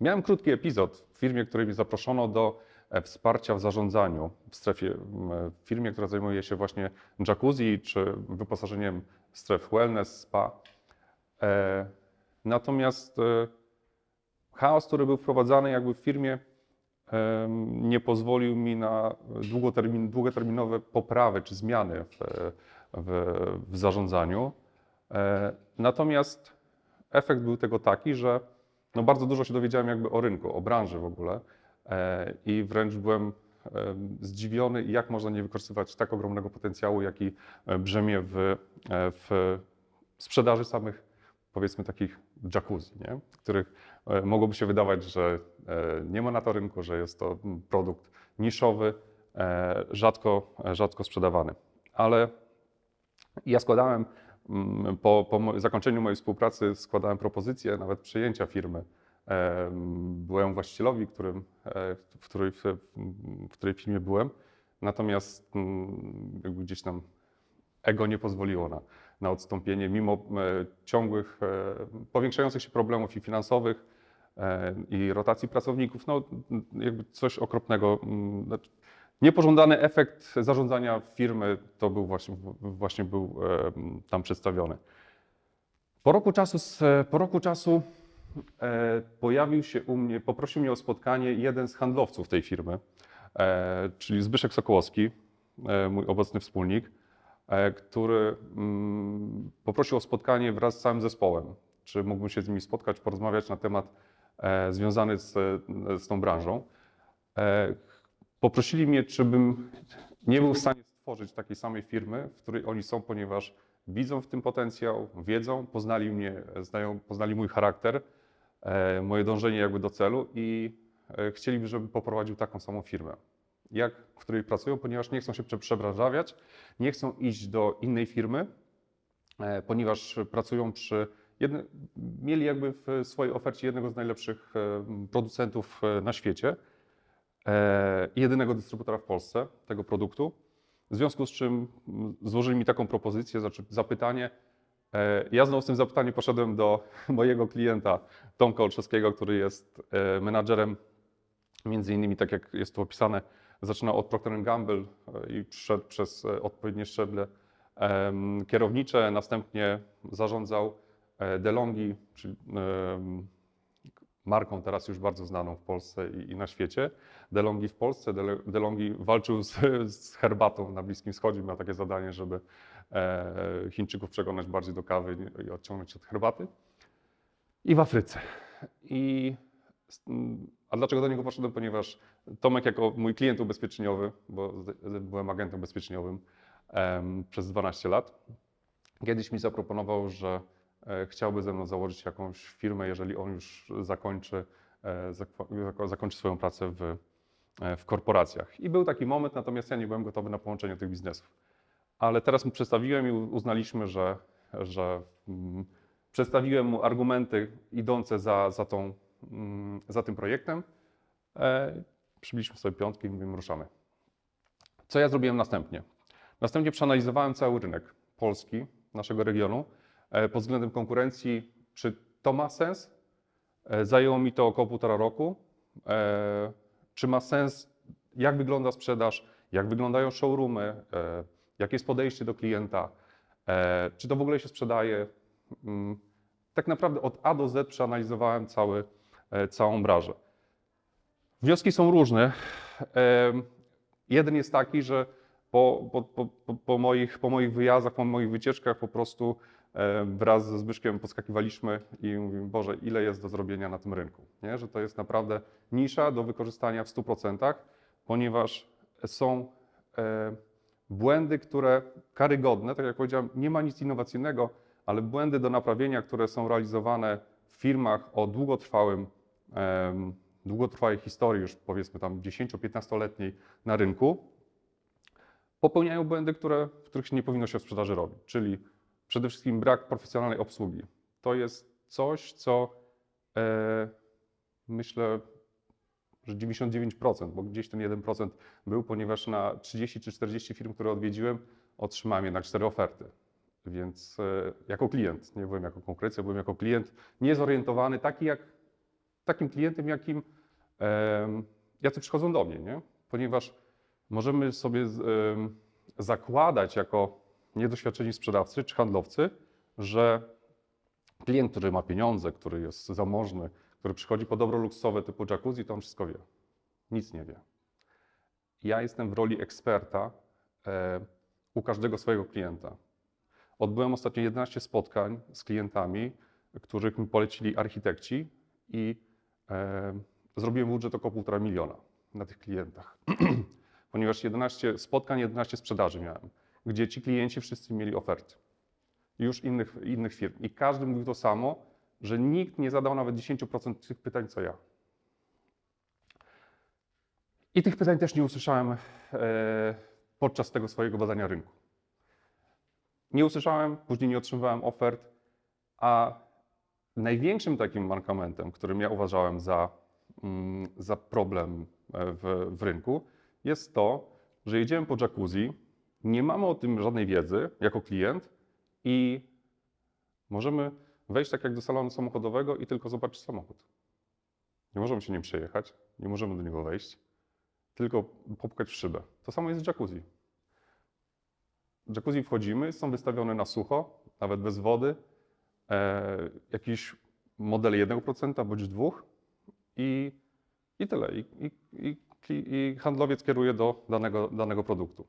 Miałem krótki epizod w firmie, której mnie zaproszono do e, wsparcia w zarządzaniu w strefie, e, w firmie, która zajmuje się właśnie jacuzzi czy wyposażeniem stref wellness, spa. E, Natomiast chaos, który był wprowadzany jakby w firmie, nie pozwolił mi na długotermin, długoterminowe poprawy czy zmiany w, w, w zarządzaniu. Natomiast efekt był tego taki, że no bardzo dużo się dowiedziałem jakby o rynku, o branży w ogóle e, i wręcz byłem em, zdziwiony, jak można nie wykorzystywać tak ogromnego potencjału, jaki e, brzemię w, e, w sprzedaży samych, powiedzmy, takich jacuzzi, nie? których e, mogłoby się wydawać, że e, nie ma na to rynku, że jest to produkt niszowy, e, rzadko, rzadko sprzedawany. Ale ja składałem, po, po mo- zakończeniu mojej współpracy, składałem propozycję nawet przejęcia firmy. Em, Byłem właścicielowi, którym, e, w, której, w, w której firmie byłem, natomiast mm, jakby gdzieś tam ego nie pozwoliło na, na odstąpienie, mimo e, ciągłych, e, powiększających się problemów i finansowych, i rotacji pracowników, no jakby coś okropnego. Niepożądany efekt zarządzania firmy to był właśnie, właśnie był tam przedstawiony. Po roku czasu, po roku czasu e, pojawił się u mnie, poprosił mnie o spotkanie jeden z handlowców tej firmy, e, czyli Zbyszek Sokołowski, e, mój obecny wspólnik, który mm, poprosił o spotkanie wraz z całym zespołem. Czy mógłbym się z nimi spotkać, porozmawiać na temat związany z, z tą branżą. Poprosili mnie, czy bym nie był w stanie stworzyć takiej samej firmy, w której oni są, ponieważ widzą w tym potencjał, wiedzą, poznali mnie, znają, poznali mój charakter, e, moje dążenie jakby do celu i e, chcieliby, żebym poprowadził taką samą firmę, jak w której pracują, ponieważ nie chcą się prze- przebranżawiać, nie chcą iść do innej firmy, e, ponieważ pracują przy jedne, mieli jakby w swojej ofercie jednego z najlepszych producentów na świecie i jedynego dystrybutora w Polsce tego produktu. W związku z czym mm, złożyli mi taką propozycję, zapytanie. E, Ja znowu z tym zapytaniem poszedłem do mojego klienta Tomka Olszewskiego, który jest e, menadżerem, między innymi, tak jak jest tu opisane, zaczynał od Procter Gamble e, i przeszedł przez e, odpowiednie szczeble kierownicze, następnie zarządzał e, DeLonghi, czyli marką teraz już bardzo znaną w Polsce i, i na świecie. DeLonghi w Polsce, DeLonghi walczył z, z herbatą na Bliskim Wschodzie, miał takie zadanie, żeby e, Chińczyków przekonać bardziej do kawy i odciągnąć od herbaty. I w Afryce. I, a dlaczego do niego poszedłem? Ponieważ Tomek jako mój klient ubezpieczeniowy, bo byłem agentem ubezpieczeniowym em, przez 12 lat, kiedyś mi zaproponował, że chciałby ze mną założyć jakąś firmę, jeżeli on już zakończy, e, zakończy swoją pracę w, e, w korporacjach. I był taki moment, natomiast ja nie byłem gotowy na połączenie tych biznesów. Ale teraz mu przedstawiłem i uznaliśmy, że, że mm, przedstawiłem mu argumenty idące za, za, tą, mm, za tym projektem. E, przybiliśmy sobie piątki i mówimy, ruszamy. Co ja zrobiłem następnie? Następnie przeanalizowałem cały rynek polski, naszego regionu, e, pod względem konkurencji, czy to ma sens. E, Zajęło mi to około półtora roku. E, Czy ma sens, jak wygląda sprzedaż, jak wyglądają showroomy, e, jakie jest podejście do klienta, e, czy to w ogóle się sprzedaje. Mm, Tak naprawdę od A do Z przeanalizowałem cały, e, całą branżę. Wnioski są różne. Jeden jest taki, że po, po, po, po- moich, po moich wyjazdach, po moich wycieczkach po prostu e, wraz ze Zbyszkiem podskakiwaliśmy i mówimy, Boże, ile jest do zrobienia na tym rynku. Nie? Że to jest naprawdę nisza do wykorzystania w 100%, ponieważ są e, błędy, które karygodne, tak jak powiedziałem, nie ma nic innowacyjnego, ale błędy do naprawienia, które są realizowane w firmach o długotrwałym, długotrwałej historii, już powiedzmy tam 10-15-letniej na rynku, popełniają błędy, które, których nie powinno się w sprzedaży robić, czyli przede wszystkim brak profesjonalnej obsługi. To jest coś, co e, myślę, że 99%, bo gdzieś ten 1% był, ponieważ na 30 czy 40 firm, które odwiedziłem, otrzymałem jednak cztery oferty. Więc e, jako klient, nie byłem jako konkurencja, byłem jako klient niezorientowany, taki jak takim klientem, jakim em, jacy przychodzą do mnie, nie? ponieważ możemy sobie em, zakładać jako niedoświadczeni sprzedawcy czy handlowcy, że klient, który ma pieniądze, który jest zamożny, który przychodzi po dobro luksusowe typu jacuzzi, to on wszystko wie. Nic nie wie. Ja jestem w roli eksperta e, u każdego swojego klienta. Odbyłem ostatnio 11 spotkań z klientami, których mi polecili architekci i e, zrobiłem budżet około 1,5 miliona na tych klientach. Ponieważ 11 spotkań, 11 sprzedaży miałem, gdzie ci klienci wszyscy mieli oferty już innych, innych firm. I każdy mówił to samo, że nikt nie zadał nawet 10% tych pytań, co ja. I tych pytań też nie usłyszałem e, podczas tego swojego badania rynku. Nie usłyszałem, później nie otrzymywałem ofert, a największym takim mankamentem, którym ja uważałem za, mm, za problem e, w, w rynku, jest to, że jedziemy po jacuzzi, nie mamy o tym żadnej wiedzy jako klient i możemy wejść tak jak do salonu samochodowego i tylko zobaczyć samochód. Nie możemy się nim przejechać, nie możemy do niego wejść, tylko popukać w szybę. To samo jest z jacuzzi. W jacuzzi wchodzimy, są wystawione na sucho, nawet bez wody, e, jakiś model 1% bądź dwóch i, i tyle. I, i, I handlowiec kieruje do danego, danego produktu.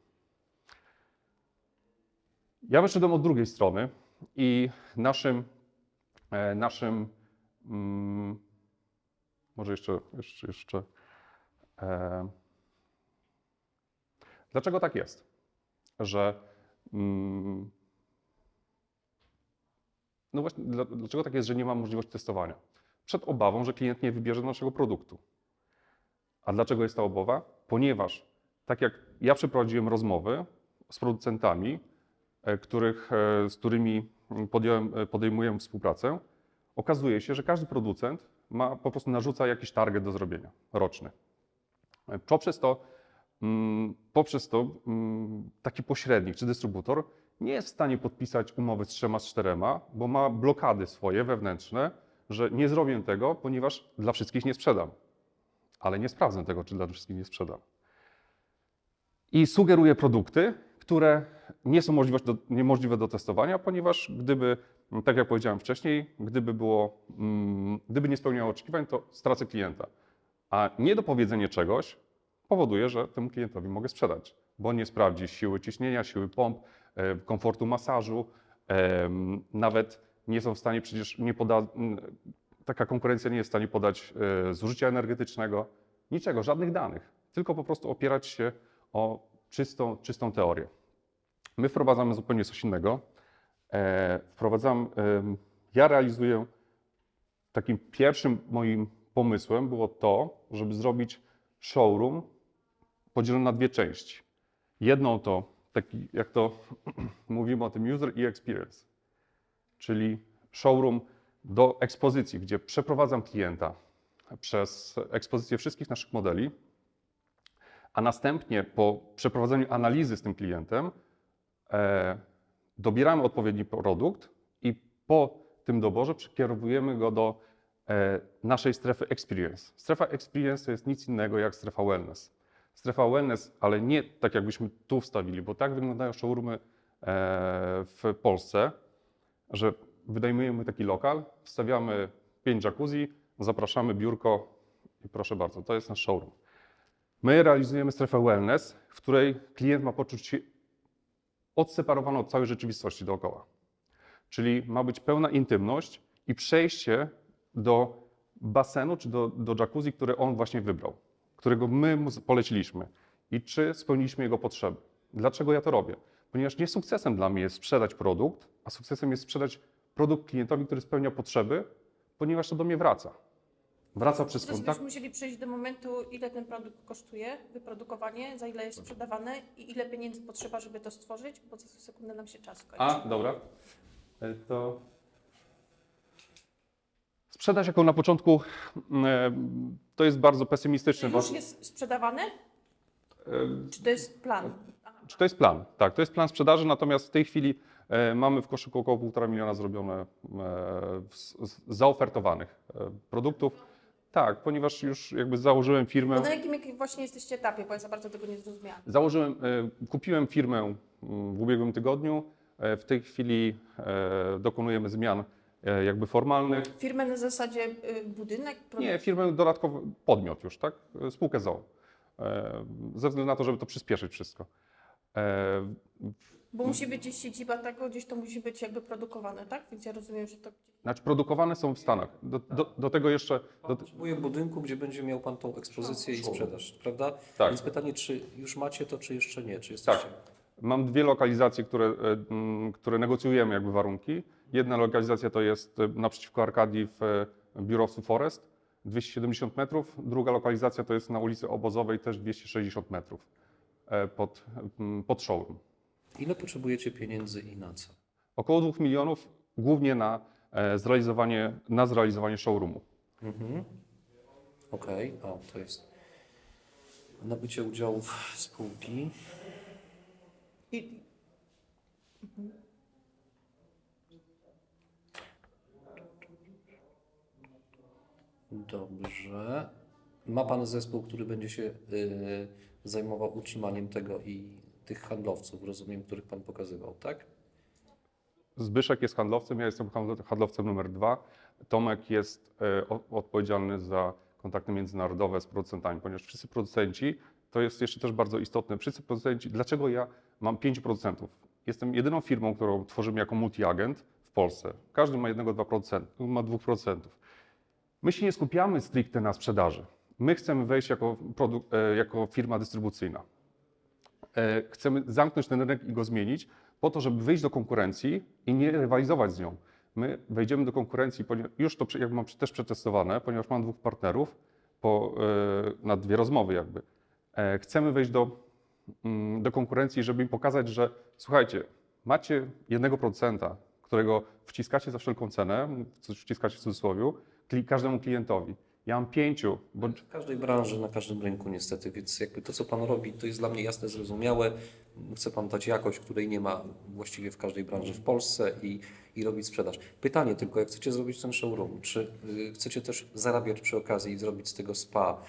Ja wyszedłem od drugiej strony i naszym, e, naszym mm, może jeszcze, jeszcze, jeszcze e, dlaczego tak jest, że mm, no właśnie, dla- dlaczego tak jest, że nie ma możliwości testowania? Przed obawą, że klient nie wybierze naszego produktu. A dlaczego jest ta obawa? Ponieważ tak jak ja przeprowadziłem rozmowy z producentami, których, e, z którymi podjąłem, e, podejmuję współpracę, okazuje się, że każdy producent ma po prostu narzuca jakiś target do zrobienia roczny. E, Poprzez to, mm, poprzez to mm, taki pośrednik czy dystrybutor nie jest w stanie podpisać umowy z trzema, z czterema, bo ma blokady swoje wewnętrzne, że nie zrobię tego, ponieważ dla wszystkich nie sprzedam. Ale nie sprawdzę tego, czy dla wszystkich nie sprzedam i sugeruje produkty, które nie są możliwość do, niemożliwe do testowania, ponieważ gdyby, tak jak powiedziałem wcześniej, gdyby, było, mm, gdyby nie spełniało oczekiwań, to stracę klienta. A niedopowiedzenie czegoś powoduje, że temu klientowi mogę sprzedać, bo nie sprawdzi siły ciśnienia, siły pomp, e, komfortu masażu, nawet nie są w stanie przecież nie poda, taka konkurencja nie jest w stanie podać e, zużycia energetycznego, niczego, żadnych danych, tylko po prostu opierać się o czystą, czystą teorię. My wprowadzamy zupełnie coś innego. E, wprowadzam, ja realizuję, takim pierwszym moim pomysłem było to, żeby zrobić showroom podzielony na dwie części. Jedną to, taki, jak to mówimy o tym, user i experience, czyli showroom do ekspozycji, gdzie przeprowadzam klienta przez ekspozycję wszystkich naszych modeli, a następnie po przeprowadzeniu analizy z tym klientem dobieramy odpowiedni produkt i po tym doborze przekierowujemy go do e, naszej strefy experience. Strefa experience to jest nic innego jak strefa wellness. Strefa wellness, ale nie tak jakbyśmy tu wstawili, bo tak wyglądają showroomy e, w Polsce, że wynajmujemy taki lokal, wstawiamy pięć jacuzzi, zapraszamy biurko i proszę bardzo, to jest nasz showroom. My realizujemy strefę wellness, w której klient ma poczuć się odseparowany od całej rzeczywistości dookoła. Czyli ma być pełna intymność i przejście do basenu czy do, do jacuzzi, które on właśnie wybrał, którego my mu poleciliśmy i czy spełniliśmy jego potrzeby. Dlaczego ja to robię? Ponieważ nie sukcesem dla mnie jest sprzedać produkt, a sukcesem jest sprzedać produkt klientowi, który spełnia potrzeby, ponieważ to do mnie wraca. Wraca przez Teraz kontakt. byśmy musieli przejść do momentu, ile ten produkt kosztuje, wyprodukowanie, za ile jest sprzedawane i ile pieniędzy potrzeba, żeby to stworzyć, bo za sekundę nam się czas kończy. A, dobra. E, To sprzedaż, jaką na początku, e, to jest bardzo pesymistyczny. Już jest sprzedawane? E, Czy to jest plan? Aha. Czy to jest plan? Tak, to jest plan sprzedaży, natomiast w tej chwili e, mamy w koszyku około 1,5 miliona zrobione e, z- zaofertowanych e, produktów. Tak, ponieważ już jakby założyłem firmę. Bo na jakim, jakim właśnie jesteście etapie, bo ja za bardzo tego nie zrozumiałam. Założyłem, e, kupiłem firmę mm, w ubiegłym tygodniu. E, W tej chwili e, dokonujemy zmian e, jakby formalnych. Firmę na zasadzie y, budynek? Nie, firmę dodatkowy podmiot już, tak? Spółkę. E, Ze względu na to, żeby to przyspieszyć wszystko. E, Bo musi być gdzieś siedziba tego, gdzieś to musi być jakby produkowane, tak? Więc ja rozumiem, że to... Znaczy produkowane są w Stanach. Do, do, do tego jeszcze... Do, Potrzebuję budynku, gdzie będzie miał Pan tą ekspozycję i sprzedaż, prawda? Tak. Więc pytanie, czy już macie to, czy jeszcze nie? Czy jesteście... Tak. Mam dwie lokalizacje, które, e, które negocjujemy jakby warunki. Jedna lokalizacja to jest e, naprzeciwko Arkadii w e, biurowcu Forest, 270 metrów. Druga lokalizacja to jest na ulicy Obozowej, też 260 metrów pod, pod showroom. Ile potrzebujecie pieniędzy i na co? Około 2 milionów głównie na e, zrealizowanie, na zrealizowanie showroomu. Mhm. Okej, o, to jest nabycie udziałów spółki. I, Dobrze. Ma Pan zespół, który będzie się y, zajmował utrzymaniem tego i tych handlowców, rozumiem, których Pan pokazywał, tak? Zbyszek jest handlowcem, ja jestem handlo- handlowcem numer dwa. Tomek jest e, odpowiedzialny za kontakty międzynarodowe z producentami, ponieważ wszyscy producenci, to jest jeszcze też bardzo istotne, wszyscy producenci, dlaczego ja mam pięciu producentów? Jestem jedyną firmą, którą tworzymy jako multi-agent w Polsce. Każdy ma jednego, dwa producent, ma dwóch producentów. My się nie skupiamy stricte na sprzedaży. My chcemy wejść jako, e, jako firma dystrybucyjna. E, Chcemy zamknąć ten rynek i go zmienić, po to, żeby wyjść do konkurencji i nie rywalizować z nią. My wejdziemy do konkurencji, już to jakby mam też przetestowane, ponieważ mam dwóch partnerów po, e, na dwie rozmowy jakby. E, Chcemy wejść do, mm, do konkurencji, żeby im pokazać, że słuchajcie, macie jednego producenta, którego wciskacie za wszelką cenę, wciskacie w cudzysłowie, każdemu klientowi. Ja mam pięciu, bo W każdej branży, na każdym rynku niestety, więc jakby to, co Pan robi, to jest dla mnie jasne, zrozumiałe. Chce Pan dać jakość, której nie ma właściwie w każdej branży w Polsce i, i robić sprzedaż. Pytanie tylko, jak chcecie zrobić ten showroom, czy y, chcecie też zarabiać przy okazji i zrobić z tego spa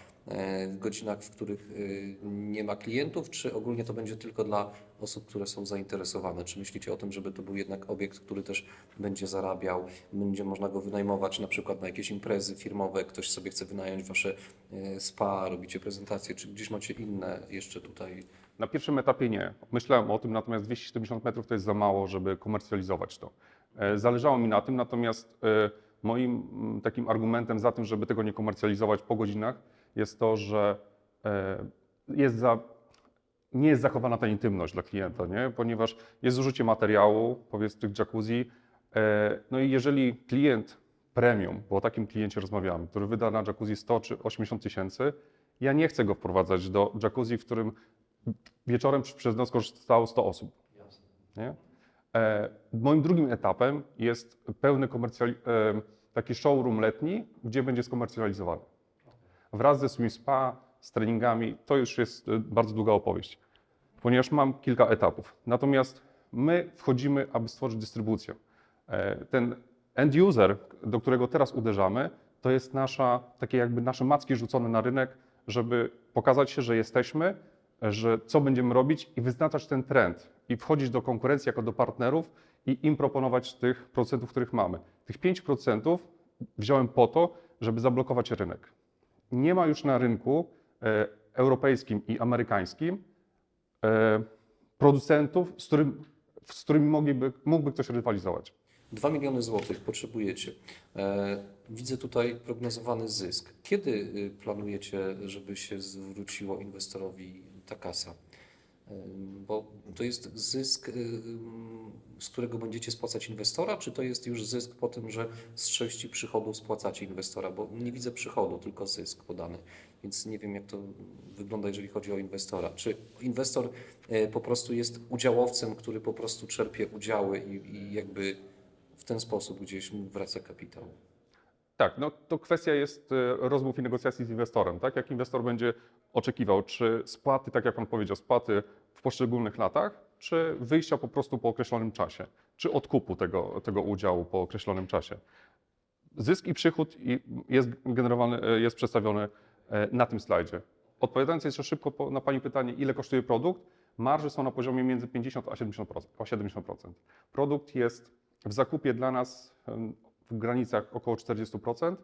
w godzinach, w których y, nie ma klientów, czy ogólnie to będzie tylko dla osób, które są zainteresowane? Czy myślicie o tym, żeby to był jednak obiekt, który też będzie zarabiał, będzie można go wynajmować na przykład na jakieś imprezy firmowe, ktoś sobie chce wynająć wasze e, spa, robicie prezentacje, czy gdzieś macie inne jeszcze tutaj? Na pierwszym etapie nie. Myślałem o tym, natomiast 270 metrów to jest za mało, żeby komercjalizować to. E, Zależało mi na tym, natomiast e, moim takim argumentem za tym, żeby tego nie komercjalizować po godzinach, jest to, że e, jest za, nie jest zachowana ta intymność dla klienta, nie? ponieważ jest zużycie materiału, powiedzmy tych jacuzzi. e, No i jeżeli klient premium, bo o takim kliencie rozmawiamy, który wyda na jacuzzi 100 czy 80 tysięcy, ja nie chcę go wprowadzać do jacuzzi, w którym wieczorem przez noc korzystało 100 osób. Nie? E, moim drugim etapem jest pełny komercjali- e, taki showroom letni, gdzie będzie skomercjalizowany. Wraz ze swym spa, z treningami, to już jest e, bardzo długa opowieść, ponieważ mam kilka etapów. Natomiast my wchodzimy, aby stworzyć dystrybucję. E, ten end user, do którego teraz uderzamy, to jest nasza, takie jakby nasze macki rzucone na rynek, żeby pokazać się, że jesteśmy, że co będziemy robić i wyznaczać ten trend i wchodzić do konkurencji jako do partnerów i im proponować tych procentów, których mamy. Tych 5% wziąłem po to, żeby zablokować rynek. Nie ma już na rynku e, europejskim i amerykańskim e, producentów, z, którym, z którymi mogliby, mógłby ktoś rywalizować. 2 miliony złotych potrzebujecie. E, widzę tutaj prognozowany zysk. Kiedy y, planujecie, żeby się zwróciło inwestorowi ta kasa? Bo to jest zysk, y, z którego będziecie spłacać inwestora, czy to jest już zysk po tym, że z części przychodów spłacacie inwestora? Bo nie widzę przychodu, tylko zysk podany. Więc nie wiem, jak to wygląda, jeżeli chodzi o inwestora. Czy inwestor e, po prostu jest udziałowcem, który po prostu czerpie udziały i, i jakby w ten sposób gdzieś mu wraca kapitał? Tak, no to kwestia jest e, rozmów i negocjacji z inwestorem. Tak? Jak inwestor będzie oczekiwał, czy spłaty, tak jak Pan powiedział, spłaty w poszczególnych latach, czy wyjścia po prostu po określonym czasie, czy odkupu tego, tego udziału po określonym czasie. zysk i przychód jest generowany, e, jest przedstawiony e, na tym slajdzie. Odpowiadając jeszcze szybko na Pani pytanie, ile kosztuje produkt, marże są na poziomie między 50 a 70%. O 70%. Produkt jest w zakupie dla nas w granicach około 40%,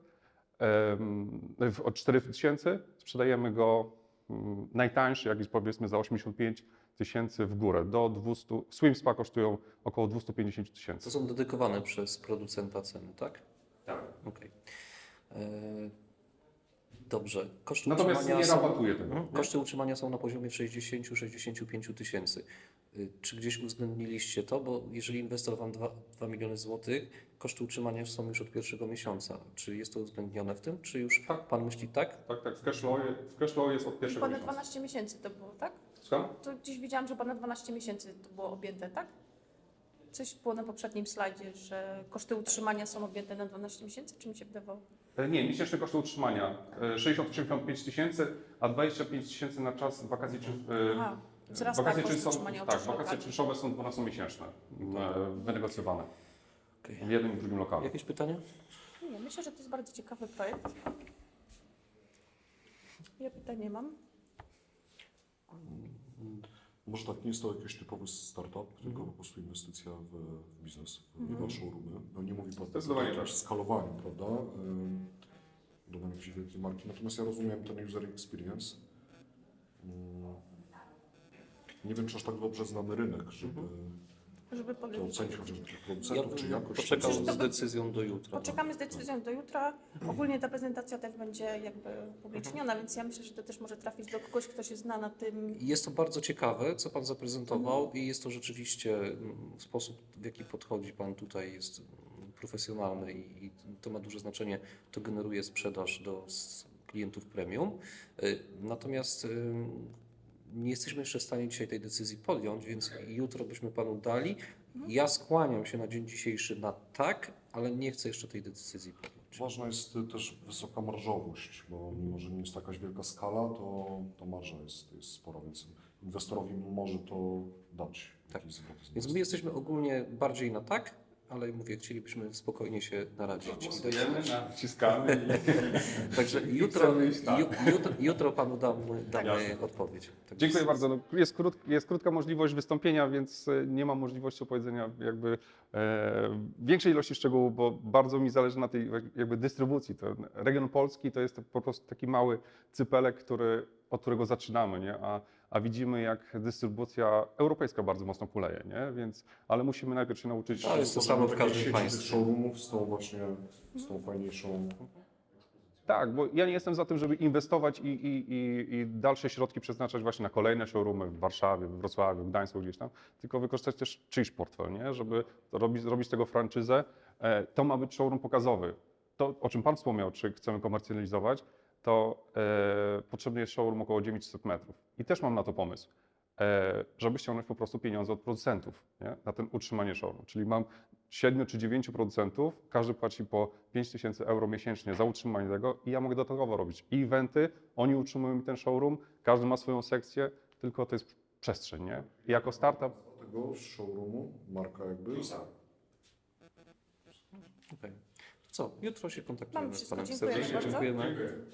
em, w- od 4 tysięcy. Sprzedajemy go mm, najtańszy, jak jest powiedzmy za 85 tysięcy w górę, do 200. Swim Spa kosztują około 250 tysięcy. To są dedykowane przez producenta ceny, tak? Tak. Okej. E, Dobrze. Koszty Natomiast utrzymania nie są- tego. Mhm. nie? Koszty utrzymania są na poziomie 60-65 tysięcy. Czy gdzieś uwzględniliście to? Bo jeżeli inwestor Wam 2, 2 miliony złotych, koszty utrzymania są już od pierwszego miesiąca. Czy jest to uwzględnione w tym? Czy już Tak. Pan myśli tak? Tak, tak. W cashflowie, w cashflowie jest od pierwszego Ponad miesiąca. 12 miesięcy to było, tak? Słucham? To gdzieś widziałam, że ponad 12 miesięcy to było objęte, tak? Coś było na poprzednim slajdzie, że koszty utrzymania są objęte na 12 miesięcy, czy mi się wydawało? E, Nie, miesięczne koszty utrzymania. e, 60-85 tysięcy, a 25 tysięcy na czas wakacji czy... e, Aha, wzrasta wakacje koszt utrzymania Tak, wakacje lokali. czynszowe są 12-miesięczne, e, wynegocjowane Okej. w jednym i w drugim lokalu. Jakieś pytania? Nie, myślę, że to jest bardzo ciekawy projekt. Ja pytanie mam. Może tak, nie jest to jakiś typowy startup, tylko po prostu inwestycja w, w biznes, w Mhm. w showroomy. No nie mówi Pan Zdecydowanie o jakimś tak. skalowaniu, prawda? Ym, Do jakiejś wielkiej marki. Natomiast ja rozumiem ten user experience. Ym, Nie wiem, czy aż tak dobrze znamy rynek, żeby Żeby to powiedzieć. ocenić chociażby tych Ja producentów, czy bym jakość. poczekał Przecież to z decyzją do jutra. Poczekamy z decyzją do jutra. Ogólnie ta prezentacja też będzie jakby upubliczniona, więc ja myślę, że to też może trafić do kogoś, kto się zna na tym. Jest to bardzo ciekawe, co Pan zaprezentował i jest to rzeczywiście mm, sposób, w jaki podchodzi Pan tutaj jest mm, profesjonalny i, i to ma duże znaczenie. To generuje sprzedaż do s- klientów premium. Y, Natomiast ym, nie jesteśmy jeszcze w stanie dzisiaj tej decyzji podjąć, więc jutro byśmy Panu dali. Ja skłaniam się na dzień dzisiejszy na tak, ale nie chcę jeszcze tej decyzji podjąć. Ważna jest y, też wysoka marżowość, bo mimo, że nie jest jakaś wielka skala, to, to marża jest, jest spora, więc inwestorowi może to dać Tak. Więc my jesteśmy ogólnie bardziej na tak, ale mówię, chcielibyśmy spokojnie się naradzić. Głosujemy, naciskamy i... Także jutro, tak. jutro, jutro panu damy, damy Jasne. odpowiedź. Także Dziękuję bardzo. No, jest, krót, jest krótka możliwość wystąpienia, więc e, nie mam możliwości opowiedzenia jakby e, większej ilości szczegółów, bo bardzo mi zależy na tej jakby dystrybucji. To region polski to jest po prostu taki mały cypelek, który, od którego zaczynamy, nie? A, a widzimy jak dystrybucja europejska bardzo mocno kuleje, nie? Więc, ale musimy najpierw się nauczyć. To jest to samo w każdym państwie. showroomów z tą właśnie, z tą fajniejszą... Tak, bo ja nie jestem za tym, żeby inwestować i, i, i, i dalsze środki przeznaczać właśnie na kolejne showroomy w Warszawie, w Wrocławiu, w Gdańsku gdzieś tam, tylko wykorzystać też czyjś portfel, nie? żeby robić, zrobić z tego franczyzę. E, To ma być showroom pokazowy. To, o czym Pan wspomniał, czy chcemy komercjalizować, to e, potrzebny jest showroom około 900 metrów. I też mam na to pomysł, e, żeby ściągnąć po prostu pieniądze od producentów nie? na ten utrzymanie showroom. Czyli mam 7 czy 9 producentów, każdy płaci po 5 tysięcy euro miesięcznie za utrzymanie tego i ja mogę dodatkowo robić i eventy, oni utrzymują mi ten showroom, każdy ma swoją sekcję, tylko to jest przestrzeń, nie? I jako startup tego showroomu, marka jakby... okej. Co, jutro się kontaktujemy Mamy z wszystko. panem Dziękujemy serdecznie. bardzo. Dziękujemy.